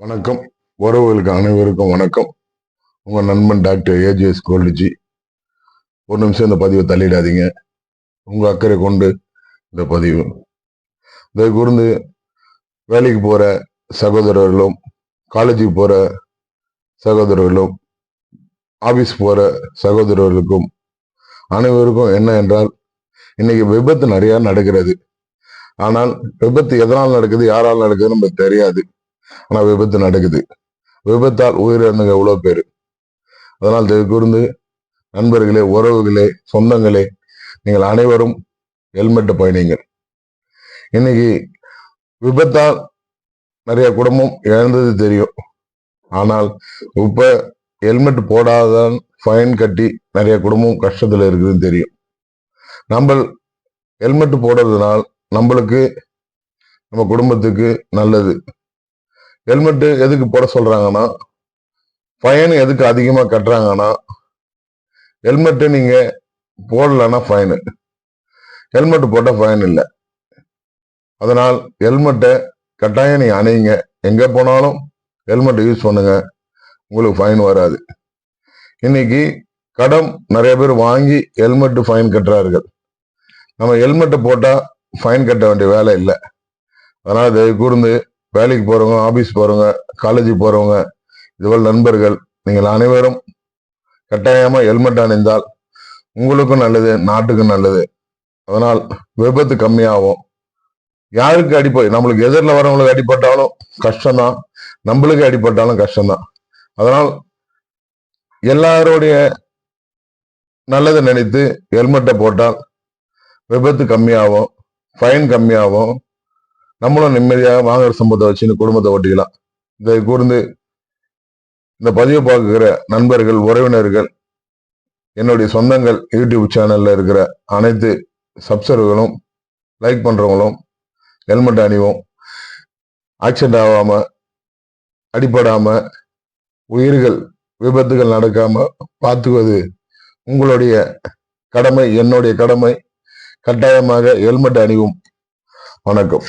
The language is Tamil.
வணக்கம். உறவுகளுக்கு அனைவருக்கும் வணக்கம். உங்க நண்பன் டாக்டர் ஏஜிஎஸ் கோல்டுஜி. ஒரு நிமிஷம் இந்த பதிவை தள்ளிடாதீங்க. உங்க அக்கறை கொண்டு இந்த பதிவு. இதை கூர்ந்து வேலைக்கு போற சகோதரர்களும் காலேஜுக்கு போற சகோதரர்களும் ஆபீஸ் போற சகோதரர்களுக்கும் அனைவருக்கும் என்ன என்றால் இன்னைக்கு விபத்து நிறையா நடக்கிறது. ஆனால் விபத்து எதனால் நடக்குது யாரால் நடக்குதுன்னு நமக்கு தெரியாது. ஆனா விபத்து நடக்குது. விபத்தால் உயிரிழந்தவங்க எவ்வளோ பேரு? அதனால் தயவு கூர்ந்து நண்பர்களே உறவுகளே சொந்தங்களே நீங்கள் அனைவரும் ஹெல்மெட்டை பயணிங்கள் இன்னைக்கு விபத்தால் நிறைய குடும்பம் இழந்தது தெரியும். ஆனால் இப்ப ஹெல்மெட் போடாதான் ஃபைன் கட்டி நிறைய குடும்பம் கஷ்டத்துல இருக்குதுன்னு தெரியும். நம்ம ஹெல்மெட் போடுறதுனால் நம்மளுக்கு நம்ம குடும்பத்துக்கு நல்லது. ஹெல்மெட்டு எதுக்கு போட சொல்கிறாங்கன்னா ஃபைன் எதுக்கு அதிகமாக கட்டுறாங்கன்னா ஹெல்மெட்டு நீங்கள் போடலன்னா ஃபைனு ஹெல்மெட்டு போட்டால் ஃபைன் இல்லை. அதனால் ஹெல்மெட்டை கட்டாயம் நீங்கள் அணையுங்க. எங்கே போனாலும் ஹெல்மெட்டை யூஸ் பண்ணுங்க. உங்களுக்கு ஃபைன் வராது. இன்னைக்கு கடன் நிறைய பேர் வாங்கி ஹெல்மெட்டு ஃபைன் கட்டுறார்கள். நம்ம ஹெல்மெட்டை போட்டால் ஃபைன் கட்ட வேண்டிய வேலை இல்லை. அதனால் தயவு கூர்ந்து வேலைக்கு போறவங்க ஆபீஸ் போறவங்க காலேஜுக்கு போறவங்க இதுபோல் நண்பர்கள் நீங்கள் அனைவரும் கட்டாயமா ஹெல்மெட் அணிந்தால் உங்களுக்கும் நல்லது நாட்டுக்கும் நல்லது. அதனால் விபத்து கம்மியாகும். யாருக்கு அடிப்படை நம்மளுக்கு எதிரில் வரவங்களுக்கு அடிப்பட்டாலும் கஷ்டம்தான். நம்மளுக்கு அடிப்பட்டாலும் கஷ்டம்தான். அதனால் எல்லாருடைய நல்லதை நினைத்து ஹெல்மெட்டை போட்டால் விபத்து கம்மியாகும் ஃபைன் கம்மியாகும். நம்மளும் நிம்மதியாக வாங்குற சம்பளத்தை வச்சுன்னு குடும்பத்தை ஓட்டிக்கலாம். இதை கூர்ந்து இந்த பதிவு பார்க்குற நண்பர்கள் உறவினர்கள் என்னுடைய சொந்தங்கள் யூடியூப் சேனலில் இருக்கிற அனைத்து சப்ஸ்கிரைபர்களும் லைக் பண்ணுறவங்களும் ஹெல்மெட் அணிவோம் ஆக்சிடென்ட் ஆகாமல் அடிப்படாமல் உயிர்கள் விபத்துகள் நடக்காமல் பார்த்துக்குவது உங்களுடைய கடமை என்னுடைய கடமை. கட்டாயமாக ஹெல்மெட் அணிவும் வணக்கம்.